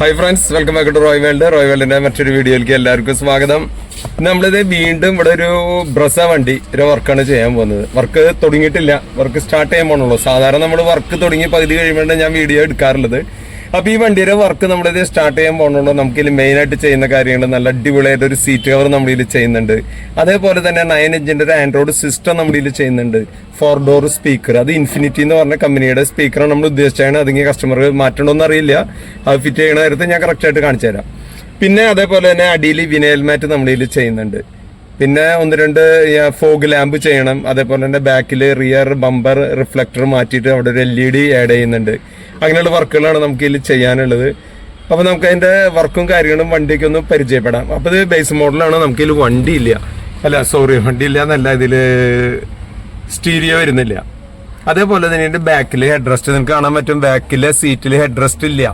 Hi friends welcome back to Roy world Roy വേൾഡിന്റെ മറ്റൊരു വീഡിയോയിലേക്ക് എല്ലാവർക്കും സ്വാഗതം. നമ്മളിത് വീണ്ടും ഇവിടെ ഒരു ബ്രസ വണ്ടി ഒരു വർക്കാണ് ചെയ്യാൻ പോകുന്നത്. വർക്ക് തുടങ്ങിയിട്ടില്ല. വർക്ക് സ്റ്റാർട്ട് ചെയ്യാൻ പോകണുള്ളൂ സാധാരണ നമ്മൾ വർക്ക് തുടങ്ങി പകുതി കഴിയുമ്പോഴാണ് ഞാൻ വീഡിയോ എടുക്കാറുള്ളത്. അപ്പൊ ഈ വണ്ടിയുടെ വർക്ക് നമ്മളിത് സ്റ്റാർട്ട് ചെയ്യാൻ പോകണുള്ളൂ നമുക്കിതിൽ മെയിൻ ആയിട്ട് ചെയ്യുന്ന കാര്യങ്ങൾ നല്ല അടിപൊളിയായിട്ട് ഒരു സീറ്റ് കവർ നമ്മളിൽ ചെയ്യുന്നുണ്ട്. അതേപോലെ തന്നെ നയൻ ഇഞ്ചിന്റെ ഒരു ആൻഡ്രോയിഡ് സിസ്റ്റം നമ്മളിൽ ചെയ്യുന്നുണ്ട്. ഫോർ ഡോർ സ്പീക്കർ അത് ഇൻഫിനിറ്റി എന്ന് പറഞ്ഞ കമ്പനിയുടെ സ്പീക്കറാണ് നമ്മൾ ഉദ്ദേശിച്ചാണ് അതിങ്ങനെ കസ്റ്റമർ മാറ്റണമെന്ന് അറിയില്ല. അത് ഫിറ്റ് ചെയ്യണ നേരത്തെ ഞാൻ കറക്റ്റ് ആയിട്ട് കാണിച്ചു തരാം. പിന്നെ അതേപോലെ തന്നെ അടിയിൽ വിനയൽ മാറ്റ് നമ്മളിൽ ചെയ്യുന്നുണ്ട്. പിന്നെ ഒന്ന് രണ്ട് ഫോഗ് ലാമ്പ് ചെയ്യണം. അതേപോലെ തന്നെ ബാക്കിൽ റിയർ ബമ്പർ റിഫ്ലക്ടർ മാറ്റിയിട്ട് അവിടെ ഒരു എൽ ഇ ഡി ആഡ് ചെയ്യുന്നുണ്ട്. അങ്ങനെയുള്ള വർക്കുകളാണ് നമുക്ക് ഇതിൽ ചെയ്യാനുള്ളത്. അപ്പോൾ നമുക്ക് അതിന്റെ വർക്കും കാര്യങ്ങളും വണ്ടിയൊക്കെ ഒന്ന് പരിചയപ്പെടാം. അപ്പോൾ ഇത് ബേസ് മോഡലാണ് നമുക്ക് ഇതിൽ വണ്ടി ഇല്ല അല്ല സോറി വണ്ടി ഇല്ല എന്നല്ല ഇതിൽ സ്റ്റീരിയോ വരുന്നില്ല. അതേപോലെ തന്നെ ഇതിന്റെ ബാക്കിൽ ഹെഡ് റെസ്റ്റ് നിങ്ങൾക്ക് കാണാൻ പറ്റും. ബാക്കിലെ സീറ്റിൽ ഹെഡ് റെസ്റ്റ് ഇല്ല.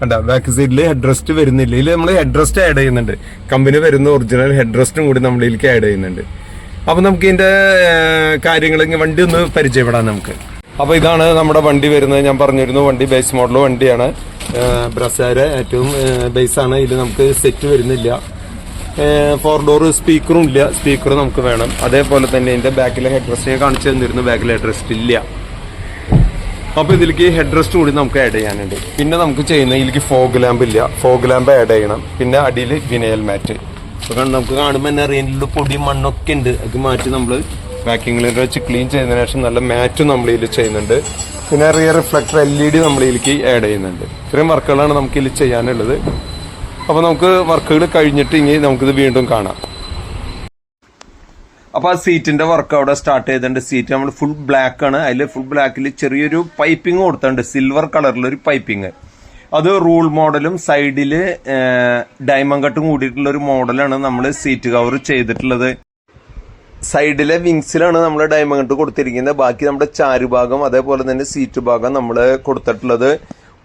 കണ്ട? ബാക്ക് സീറ്റിൽ ഹെഡ് റെസ്റ്റ് വരുന്നില്ല. ഇതിൽ നമ്മൾ ഹെഡ് റെസ്റ്റ് ആഡ് ചെയ്യുന്നുണ്ട്. കമ്പനി വരുന്ന ഒറിജിനൽ ഹെഡ് റെസ്റ്റും കൂടി നമ്മളിലേക്ക് ആഡ് ചെയ്യുന്നുണ്ട്. അപ്പൊ നമുക്ക് ഇതിന്റെ കാര്യങ്ങൾ വണ്ടി ഒന്ന് പരിചയപ്പെടാം നമുക്ക്. അപ്പൊ ഇതാണ് നമ്മുടെ വണ്ടി വരുന്നത്. ഞാൻ പറഞ്ഞിരുന്നു വണ്ടി ബേസ് മോഡൽ വണ്ടിയാണ്. ബ്രസാര ഏറ്റവും ബേസ് ആണ്. ഇതിൽ നമുക്ക് സെറ്റ് വരുന്നില്ല. ഫോർ ഡോർ സ്പീക്കറും ഇല്ല. സ്പീക്കർ നമുക്ക് വേണം. അതേപോലെ തന്നെ ഇതിന്റെ ബാക്കിലെ ഹെഡ് റെസ്റ്റ് കാണിച്ചു തന്നിരുന്നു. ബാക്കിലെ ഹെഡ് റെസ്റ്റ് ഇല്ല. അപ്പൊ ഇതിലേക്ക് ഹെഡ് റെസ്റ്റ് കൂടി നമുക്ക് ആഡ് ചെയ്യാനുണ്ട്. പിന്നെ നമുക്ക് ചെയ്യുന്ന ഇതിലേക്ക് ഫോഗ് ലാമ്പ് ഇല്ല. ഫോഗ് ലാമ്പ് ആഡ് ചെയ്യണം. പിന്നെ അടിയിൽ വിനയൽ മാറ്റ് അപ്പൊ നമുക്ക് കാണുമ്പോൾ തന്നെ അറിയാൻ പൊടി മണ്ണൊക്കെ ഉണ്ട്. അത് മാറ്റി നമ്മൾ പാക്കിങ്ങിൽ വെച്ച് ക്ലീൻ ചെയ്തതിനു ശേഷം നല്ല മാറ്റും നമ്മൾ ഇതിൽ ചെയ്യുന്നുണ്ട്. പിന്നെ rear reflector L E D നമ്മൾ ഇതിലേക്ക് ആഡ് ചെയ്യുന്നുണ്ട്. ഇത്രയും വർക്കുകളാണ് നമുക്ക് ഇതിൽ ചെയ്യാനുള്ളത്. അപ്പോൾ നമുക്ക് വർക്കുകൾ കഴിഞ്ഞിട്ട് ഇനി നമുക്കിത് വീണ്ടും കാണാം. അപ്പോൾ ആ സീറ്റിന്റെ വർക്ക് അവിടെ സ്റ്റാർട്ട് ചെയ്തിട്ടുണ്ട്. സീറ്റ് നമ്മൾ ഫുൾ ബ്ലാക്ക് ആണ്. അതിൽ ഫുൾ ബ്ലാക്കിൽ ചെറിയൊരു പൈപ്പിംഗ് കൊടുത്തിട്ടുണ്ട്. സിൽവർ കളറിലൊരു പൈപ്പിംഗ് അത് റൂൾ മോഡലും സൈഡിൽ ഡയമണ്ട് കട്ടും കൂടിയിട്ടുള്ള ഒരു മോഡലാണ് നമ്മൾ സീറ്റ് കവർ ചെയ്തിട്ടുള്ളത്. സൈഡിലെ വിങ്സിലാണ് നമ്മൾ ഡയമണ്ട് കൊടുത്തിരിക്കുന്നത്. ബാക്കി നമ്മുടെ ചാരുഭാഗം അതേപോലെ തന്നെ സീറ്റ് ഭാഗം നമ്മൾ കൊടുത്തിട്ടുള്ളത്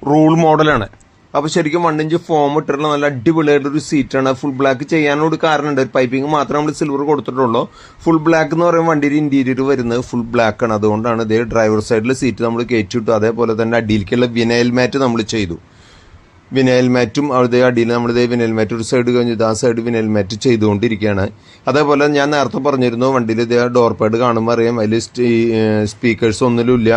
റൂൾ മോഡലാണ് അപ്പൊ ശരിക്കും വൺ ഇഞ്ച് ഫോം ഇട്ടിട്ടുള്ള നല്ല അടിപൊളിയായിട്ട് ഒരു സീറ്റാണ് ഫുൾ ബ്ലാക്ക് ചെയ്യാനോട് കാരണമുണ്ട്. ഒരു പൈപ്പിംഗ് മാത്രം നമ്മൾ സിൽവർ കൊടുത്തിട്ടുള്ളൂ. ഫുൾ ബ്ലാക്ക് എന്ന് പറയുമ്പോൾ വണ്ടിയുടെ ഇന്റീരിയർ വരുന്നത് ഫുൾ ബ്ലാക്ക് ആണ്. അതുകൊണ്ടാണ് ഇതേ ഡ്രൈവർ സൈഡിലെ സീറ്റ് നമ്മൾ കയറ്റി വിട്ടു. അതേപോലെ തന്നെ അടിയിലേക്കുള്ള വിനയൽ മാറ്റ് നമ്മൾ ചെയ്തു. വിനയൽ മാറ്റും അവിടെ അടിയിൽ നമ്മളിതേ വിനയൽ മാറ്റ് ഒരു സൈഡ് കഴിഞ്ഞു. ആ സൈഡ് വിനയൽ മാറ്റ് ചെയ്തുകൊണ്ടിരിക്കുകയാണ്. അതേപോലെ ഞാൻ നേരത്തെ പറഞ്ഞിരുന്നു വണ്ടിയിൽ ഇതേ ഡോർ പാഡ് കാണുമ്പോൾ അറിയാം അതിൽ സ്പീക്കേഴ്സ് ഒന്നിലുമില്ല.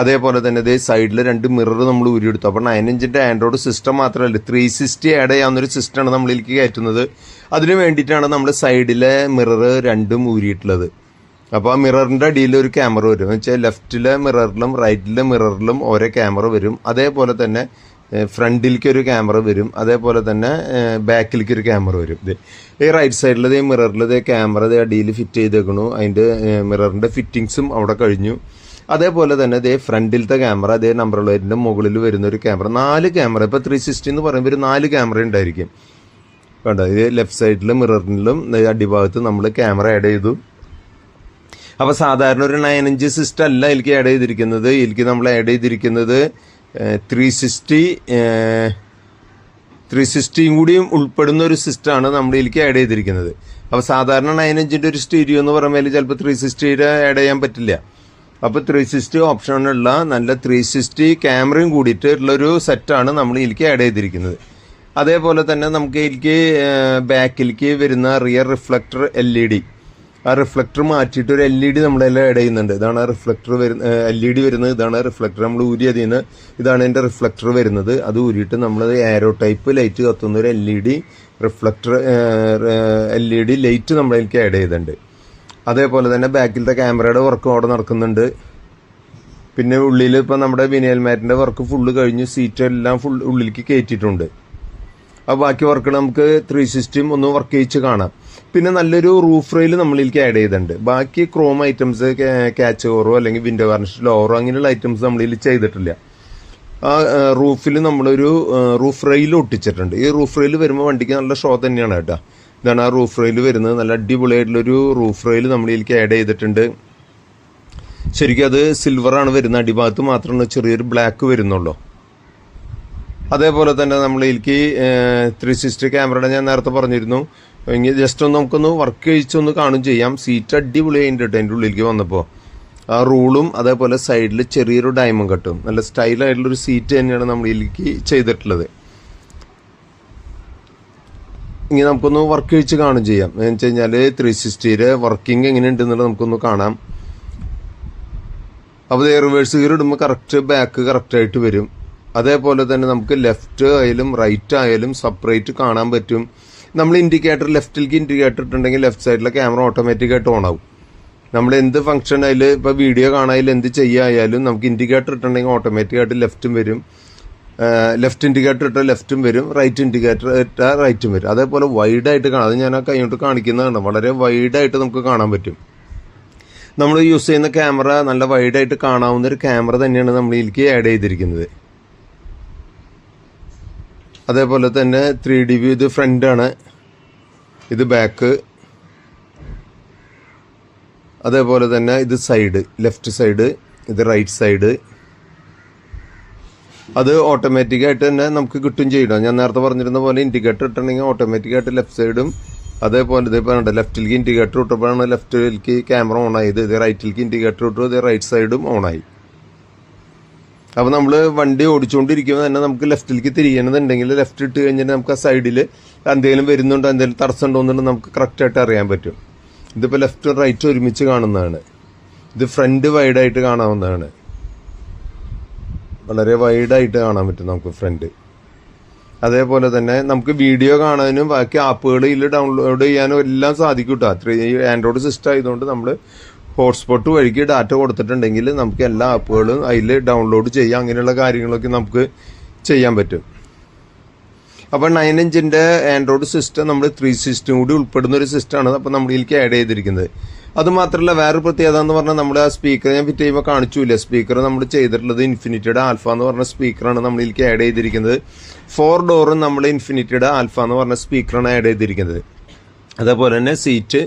അതേപോലെ തന്നെ ഇതേ സൈഡിൽ രണ്ട് മിറർ നമ്മൾ ഊരിയെടുത്തു. അപ്പോൾ നയൻ ഇഞ്ചിന്റെ ആൻഡ്രോയിഡ് സിസ്റ്റം മാത്രമല്ല ത്രീ സിക്സ്റ്റി ആഡ് ചെയ്യാവുന്നൊരു സിസ്റ്റമാണ് നമ്മളിലേക്ക് കയറ്റുന്നത്. അതിന് വേണ്ടിയിട്ടാണ് നമ്മൾ സൈഡിലെ മിറർ രണ്ടും ഊരിയിട്ടുള്ളത്. അപ്പോൾ ആ മിററിന്റെ അടിയിൽ ഒരു ക്യാമറ വരും. എന്ന് വെച്ചാൽ ലെഫ്റ്റിലെ മിററിലും റൈറ്റിലെ മിററിലും ഓരോ ക്യാമറ വരും. അതേപോലെ തന്നെ ഫ്രണ്ടിലേക്ക് ഒരു ക്യാമറ വരും. അതേപോലെ തന്നെ ബാക്കിലേക്ക് ഒരു ക്യാമറ വരും. ഇത് ഈ റൈറ്റ് സൈഡിൽ ഈ മിററിൽ ക്യാമറ അടിയിൽ ഫിറ്റ് ചെയ്തേക്കണു. അതിന്റെ മിററിന്റെ ഫിറ്റിങ്സും അവിടെ കഴിഞ്ഞു. അതേപോലെ തന്നെ ഇതേ ഫ്രണ്ടിലത്തെ ക്യാമറ അതേ നമ്പർ പ്ലേറ്റിന്റെ മുകളിൽ വരുന്ന ഒരു ക്യാമറ. നാല് ക്യാമറ. ഇപ്പോൾ ത്രീ സിക്സ്റ്റി എന്ന് പറയുമ്പോൾ ഒരു നാല് ക്യാമറ ഉണ്ടായിരിക്കും. വേണ്ട ഇത് ലെഫ്റ്റ് സൈഡിലും മിററിലും അടിഭാഗത്ത് നമ്മൾ ക്യാമറ ആഡ് ചെയ്തു. അപ്പോൾ സാധാരണ ഒരു നയൻ ഇഞ്ച് സിസ്റ്റം അല്ല എനിക്ക് ആഡ് ചെയ്തിരിക്കുന്നത്. എനിക്ക് നമ്മൾ ആഡ് ചെയ്തിരിക്കുന്നത് ത്രീ സിക്സ്റ്റി ത്രീ സിക്സ്റ്റിയും കൂടിയും ഉൾപ്പെടുന്ന ഒരു സിസ്റ്റമാണ് നമ്മുടെ ഇതിലേക്ക് ആഡ് ചെയ്തിരിക്കുന്നത്. അപ്പോൾ സാധാരണ നയൻ ഇഞ്ചിന്റെ ഒരു സ്റ്റീരിയോ എന്ന് പറയുമ്പോൾ ചിലപ്പോൾ ത്രീ സിക്സ്റ്റിയുടെ ആഡ് ചെയ്യാൻ പറ്റില്ല. അപ്പോൾ ത്രീ സിക്സ്റ്റി ഓപ്ഷനുള്ള നല്ല ത്രീ സിക്സ്റ്റി ക്യാമറയും കൂടിയിട്ട് ഉള്ളൊരു സെറ്റാണ് നമ്മൾ ഇതിലേക്ക് ആഡ് ചെയ്തിരിക്കുന്നത്. അതേപോലെ തന്നെ നമുക്ക് ഇതിലേക്ക് ബാക്കിലേക്ക് വരുന്ന rear reflector L E D ആ റിഫ്ലക്ടർ മാറ്റിയിട്ട് ഒരു എൽ ഇ ഡി നമ്മളെല്ലാം ആഡ് ചെയ്യുന്നുണ്ട്. ഇതാണ് ആ റിഫ്ലക്ടർ വരുന്ന എൽ ഇ ഡി വരുന്നത്. ഇതാണ് റിഫ്ലക്ടർ നമ്മൾ ഊരി അതിൽ നിന്ന് ഇതാണ് എന്റെ റിഫ്ലക്ടർ വരുന്നത്. അത് ഊരിയിട്ട് നമ്മൾ ആരോ ടൈപ്പ് ലൈറ്റ് കത്തുന്ന ഒരു L E D reflector L E D light നമ്മളതിലേക്ക് add ചെയ്തിട്ടുണ്ട്. അതേപോലെ തന്നെ ബാക്കിലത്തെ ക്യാമറയുടെ വർക്കും അവിടെ നടക്കുന്നുണ്ട്. പിന്നെ ഉള്ളിൽ ഇപ്പം നമ്മുടെ വിനയൽ മാറ്റിന്റെ വർക്ക് ഫുള്ള് കഴിഞ്ഞു സീറ്റ് എല്ലാം ഫുൾ ഉള്ളിലേക്ക് കയറ്റിയിട്ടുണ്ട് അപ്പോൾ ബാക്കി വർക്കുകൾ നമുക്ക് ത്രീ സിക്സ്റ്റിയും ഒന്ന് വർക്ക് ചെയ്യിച്ച് കാണാം. പിന്നെ നല്ലൊരു റൂഫ് റെയിൽ നമ്മളിലേക്ക് ആഡ് ചെയ്തിട്ടുണ്ട്. ബാക്കി ക്രോം ഐറ്റംസ് ക്യാച്ച് ഓറോ അല്ലെങ്കിൽ വിൻഡോ വാർണിഷ് ലോറോ അങ്ങനെയുള്ള ഐറ്റംസ് നമ്മളിൽ ചെയ്തിട്ടില്ല. ആ റൂഫിൽ നമ്മളൊരു റൂഫ് റെയിൽ ഒട്ടിച്ചിട്ടുണ്ട്. ഈ റൂഫ് റെയിൽ വരുമ്പോൾ വണ്ടിക്ക് നല്ല ഷോ തന്നെയാണ് കേട്ടോ. ഇതാണ് ആ റൂഫ് റെയിൽ വരുന്നത്. നല്ല അടിപൊളിയായിട്ടുള്ളൊരു റൂഫ് റെയിൽ നമ്മളിലേക്ക് ആഡ് ചെയ്തിട്ടുണ്ട്. ശരിക്കും അത് സിൽവറാണ് വരുന്നത്. അടിഭാഗത്ത് മാത്രമാണ് ചെറിയൊരു ബ്ലാക്ക് വരുന്നുള്ളൂ. അതേപോലെ തന്നെ നമ്മൾ ഇതിലേക്ക് ത്രീ സിക്സ്റ്റി ക്യാമറയുടെ ഞാൻ നേരത്തെ പറഞ്ഞിരുന്നു. ഇനി ജസ്റ്റ് ഒന്ന് നമുക്കൊന്ന് വർക്ക് കഴിച്ചൊന്ന് കാണും ചെയ്യാം. സീറ്റ് അടിപൊളിയായിട്ട് കേട്ടോ എന്റെ ഉള്ളിലേക്ക് വന്നപ്പോൾ ആ റൂളും അതേപോലെ സൈഡിൽ ചെറിയൊരു ഡയമണ്ട് കട്ടും നല്ല സ്റ്റൈലായിട്ടുള്ളൊരു സീറ്റ് തന്നെയാണ് നമ്മൾ ഇതിലേക്ക് ചെയ്തിട്ടുള്ളത്. ഇനി നമുക്കൊന്ന് വർക്ക് കഴിച്ച് കാണും ചെയ്യാം. എന്ന് വെച്ച് കഴിഞ്ഞാൽ ത്രീ സിക്സ്റ്റിയുടെ വർക്കിംഗ് എങ്ങനെയുണ്ടെന്നുള്ളത് നമുക്കൊന്ന് കാണാം. അപ്പോൾ റിവേഴ്സ് ഗിയർ ഇടുമ്പോൾ കറക്റ്റ് ബാക്ക് കറക്റ്റായിട്ട് വരും. അതേപോലെ തന്നെ നമുക്ക് ലെഫ്റ്റ് ആയാലും റൈറ്റ് ആയാലും സെപ്പറേറ്റ് കാണാൻ പറ്റും. നമ്മൾ ഇൻഡിക്കേറ്റർ ലെഫ്റ്റിലേക്ക് ഇൻഡിക്കേറ്റർ ഇട്ടുണ്ടെങ്കിൽ ലെഫ്റ്റ് സൈഡിലെ ക്യാമറ ഓട്ടോമാറ്റിക്കായിട്ട് ഓൺ ആവും. നമ്മൾ എന്ത് ഫംഗ്ഷൻ ആയാലും ഇപ്പോൾ വീഡിയോ കാണാനും എന്ത് ചെയ്യായാലും നമുക്ക് ഇൻഡിക്കേറ്റർ ഇട്ടുണ്ടെങ്കിൽ ഓട്ടോമാറ്റിക്കായിട്ട് ലെഫ്റ്റും വരും. ലെഫ്റ്റ് ഇൻഡിക്കേറ്റർ ഇട്ടാൽ ലെഫ്റ്റും വരും. റൈറ്റ് ഇൻഡിക്കേറ്റർ ഇട്ടാൽ റൈറ്റും വരും. അതേപോലെ വൈഡായിട്ട് കാണാം. അത് ഞാൻ ആ കൈകൊണ്ട് കാണിക്കുന്നതാണ്. വളരെ വൈഡായിട്ട് നമുക്ക് കാണാൻ പറ്റും. നമ്മൾ യൂസ് ചെയ്യുന്ന ക്യാമറ നല്ല വൈഡായിട്ട് കാണാവുന്ന ഒരു ക്യാമറ തന്നെയാണ് നമ്മൾ ഇതിലേക്ക് ആഡ് ചെയ്തിരിക്കുന്നത്. അതേപോലെ തന്നെ ത്രീ ഡി വ്യൂ ഇത് ഫ്രണ്ടാണ് ഇത് ബാക്ക് അതേപോലെ തന്നെ ഇത് സൈഡ് ലെഫ്റ്റ് സൈഡ് ഇത് റൈറ്റ് സൈഡ് അത് ഓട്ടോമാറ്റിക്കായിട്ട് തന്നെ നമുക്ക് കിട്ടും ചെയ്യണം ഞാൻ നേരത്തെ പറഞ്ഞിരുന്ന പോലെ ഇൻഡിക്കേറ്റർ ഇട്ടുണ്ടെങ്കിൽ ഓട്ടോമാറ്റിക്കായിട്ട് ലെഫ്റ്റ് സൈഡും അതേപോലെ ഇത് ഇപ്പോൾ ലെഫ്റ്റിലേക്ക് ഇൻഡിക്കേറ്റർ ഇട്ടപ്പോഴാണ് ലെഫ്റ്റിലേക്ക് ക്യാമറ ഓൺ ആയത്. ഇത് റൈറ്റിലേക്ക് ഇൻഡിക്കേറ്റർ ഇട്ടു ഇത് റൈറ്റ് സൈഡും ഓൺ ആയി. അപ്പോൾ നമ്മൾ വണ്ടി ഓടിച്ചുകൊണ്ടിരിക്കുമ്പോൾ തന്നെ നമുക്ക് ലെഫ്റ്റിലേക്ക് തിരിയണമെന്നുണ്ടെങ്കിൽ ലെഫ്റ്റ് ഇട്ട് കഴിഞ്ഞാൽ നമുക്ക് ആ സൈഡിൽ എന്തെങ്കിലും വരുന്നുണ്ടോ എന്തെങ്കിലും തടസ്സം ഉണ്ടോ എന്നുള്ളത് നമുക്ക് കറക്റ്റായിട്ട് അറിയാൻ പറ്റും. ഇതിപ്പോൾ ലെഫ്റ്റ് റൈറ്റ് ഒരുമിച്ച് കാണുന്നതാണ്. ഇത് ഫ്രണ്ട് വൈഡായിട്ട് കാണാവുന്നതാണ്. വളരെ വൈഡായിട്ട് കാണാൻ പറ്റും നമുക്ക് ഫ്രണ്ട് അതേപോലെ തന്നെ നമുക്ക് വീഡിയോ കാണാനും ബാക്കി ആപ്പുകൾ ഇതിൽ ഡൗൺലോഡ് ചെയ്യാനും എല്ലാം സാധിക്കും കേട്ടോ ആൻഡ്രോയിഡ് സിസ്റ്റം ആയതുകൊണ്ട് നമ്മൾ ഹോട്ട്സ്പോട്ട് വഴിക്ക് ഡാറ്റ കൊടുത്തിട്ടുണ്ടെങ്കിൽ നമുക്ക് എല്ലാ ആപ്പുകളും അതിൽ ഡൗൺലോഡ് ചെയ്യാം. അങ്ങനെയുള്ള കാര്യങ്ങളൊക്കെ നമുക്ക് ചെയ്യാൻ പറ്റും. അപ്പോൾ നയൻ ഇഞ്ചിന്റെ ആൻഡ്രോയിഡ് സിസ്റ്റം നമ്മൾ ത്രീ സിസ്റ്റം കൂടി ഉൾപ്പെടുന്ന ഒരു സിസ്റ്റമാണ് അപ്പോൾ ഇതിലേക്ക് ആഡ് ചെയ്തിരിക്കുന്നത്. അത് മാത്രമല്ല വേറെ പ്രത്യേകത എന്ന് പറഞ്ഞാൽ നമ്മുടെ ആ സ്പീക്കർ ഞാൻ ഫിറ്റ് ചെയ്യുമ്പോൾ കാണിച്ചില്ല? സ്പീക്കർ നമ്മൾ ചെയ്തിട്ടുള്ളത് ഇൻഫിനിറ്റിയുടെ ആൽഫ എന്ന് പറഞ്ഞ സ്പീക്കറാണ് നമ്മൾ ഇതിലേക്ക് ആഡ് ചെയ്തിരിക്കുന്നത്. ഫോർ ഡോറും നമ്മൾ ഇൻഫിനിറ്റിയുടെ ആൽഫ എന്ന് പറഞ്ഞ സ്പീക്കറാണ് ആഡ് ചെയ്തിരിക്കുന്നത്. അതേപോലെ തന്നെ സീറ്റ്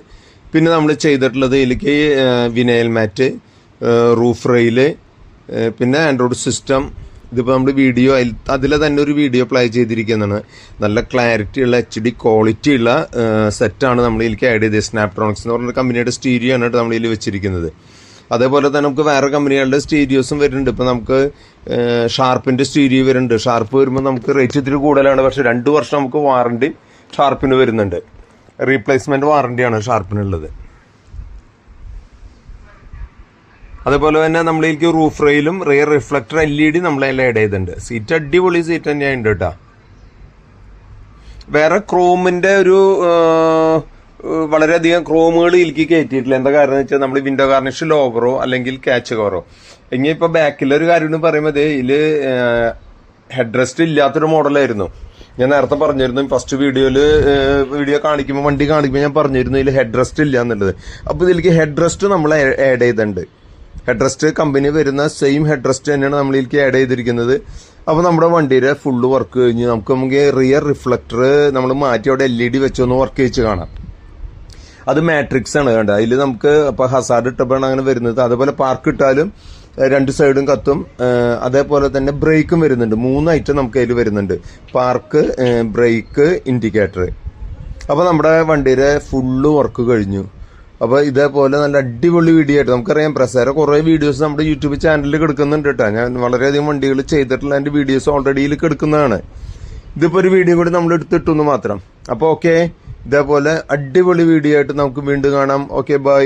പിന്നെ നമ്മൾ ചെയ്തിട്ടുള്ളത് ഇതിലേക്ക് വിനയൽ മാറ്റ് റൂഫ് റെയിൽ പിന്നെ ആൻഡ്രോയിഡ് സിസ്റ്റം. ഇതിപ്പോൾ നമ്മൾ വീഡിയോ അതിൽ അതിലെ തന്നെ ഒരു വീഡിയോ പ്ലേ ചെയ്തിരിക്കുന്നതാണ്. നല്ല ക്ലാരിറ്റി ഉള്ള എച്ച് ഡി ക്വാളിറ്റി ഉള്ള സെറ്റാണ് നമ്മൾ ഇതിലേക്ക് ആഡ് ചെയ്തത്. സ്നാപ്ട്രോണിക്സ് എന്ന് പറഞ്ഞ കമ്പനിയുടെ സ്റ്റീരിയോ ആണ് നമ്മൾ ഇതിൽ വെച്ചിരിക്കുന്നത്. അതേപോലെ തന്നെ നമുക്ക് വേറെ കമ്പനികളുടെ സ്റ്റീരിയോസും വരുന്നുണ്ട്. ഇപ്പോൾ നമുക്ക് ഷാർപ്പിന്റെ സ്റ്റീരിയോ വരുന്നുണ്ട്. ഷാർപ്പ് വരുമ്പോൾ നമുക്ക് റേറ്റ് ഇത്തിരി കൂടുതലാണ്. പക്ഷേ രണ്ട് വർഷം നമുക്ക് വാറണ്ടി ഷാർപ്പിന് വരുന്നുണ്ട്. റീപ്ലേസ്മെന്റ് വാറണ്ടിയാണ് ഷാർപ്പിനുള്ളത്. അതേപോലെ തന്നെ നമ്മളിലേക്ക് roof റെയിലും rear reflector L E D നമ്മളതിൽ ആഡ് ചെയ്തിട്ടുണ്ട്. സീറ്റ് അടിപൊളി സീറ്റ് തന്നെയാണ് കേട്ടോ. വേറെ ക്രോമിന്റെ ഒരു വളരെയധികം ക്രോമുകൾ ഇതിലേക്ക് കയറ്റിയിട്ടില്ല എന്താ കാരണം വെച്ചാൽ നമ്മൾ വിൻഡോ ഗാർണിഷ് ലോവറോ അല്ലെങ്കിൽ ക്യാച്ച് കവറോ ഇനി ഇപ്പൊ ബാക്കിലൊരു കാര്യം പറയുമ്പോൾ ഇതിൽ ഹെഡ് റെസ്റ്റ് ഇല്ലാത്തൊരു മോഡലായിരുന്നു ഞാൻ നേരത്തെ പറഞ്ഞിരുന്നു ഫസ്റ്റ് വീഡിയോയിൽ വീഡിയോ കാണിക്കുമ്പോൾ വണ്ടി കാണിക്കുമ്പോൾ ഞാൻ പറഞ്ഞിരുന്നു ഇതിൽ ഹെഡ് റെസ്റ്റ് ഇല്ല എന്നുള്ളത്. അപ്പൊ ഇതിലേക്ക് ഹെഡ് റെസ്റ്റ് നമ്മൾ ആഡ് ചെയ്തിട്ടുണ്ട്. ഹെഡ് റെസ്റ്റ് കമ്പനി വരുന്ന സെയിം ഹെഡ് റെസ്റ്റ് തന്നെയാണ് നമ്മൾ ഇതിലേക്ക് ആഡ് ചെയ്തിരിക്കുന്നത്. അപ്പോൾ നമ്മുടെ വണ്ടിയുടെ ഫുള്ള് വർക്ക് കഴിഞ്ഞ് നമുക്ക് നമുക്ക് റിയർ റിഫ്ലക്ടർ നമ്മൾ മാറ്റി അവിടെ എൽ ഇ ഡി വെച്ചൊന്ന് വർക്ക് ചെയ്ച്ച് കാണാം. അത് മാട്രിക്സ് ആണ് കണ്ടത് അതിൽ നമുക്ക് ഇപ്പോൾ ഹസാർഡ് ഇട്ടപ്പോഴാണ് അങ്ങനെ വരുന്നത്. അതുപോലെ പാർക്ക് ഇട്ടാലും രണ്ട് സൈഡും കത്തും അതേപോലെ തന്നെ ബ്രേക്കും വരുന്നുണ്ട്. മൂന്ന് ഐറ്റം നമുക്ക് അതിൽ വരുന്നുണ്ട്. പാർക്ക് ബ്രേക്ക് ഇൻഡിക്കേറ്റർ അപ്പോൾ നമ്മുടെ വണ്ടിയുടെ ഫുള്ള് വർക്ക് കഴിഞ്ഞു. അപ്പോൾ ഇതേപോലെ നല്ല അടിപൊളി വീഡിയോ ആയിട്ട് നമുക്കറിയാം പ്രസാര കുറേ വീഡിയോസ് നമ്മുടെ യൂട്യൂബ് ചാനലിൽ കിടക്കുന്നുണ്ട് കേട്ടോ ഞാൻ വളരെയധികം വണ്ടികൾ ചെയ്തിട്ടുള്ള എന്റെ വീഡിയോസ് ഓൾറെഡി ഇതിൽ കിടക്കുന്നതാണ്. ഇതിപ്പോൾ ഒരു വീഡിയോ കൂടി നമ്മൾ എടുത്തിട്ടു മാത്രം. അപ്പോൾ ഓക്കെ ഇതേപോലെ അടിപൊളി വീഡിയോ ആയിട്ട് നമുക്ക് വീണ്ടും കാണാം. Okay bye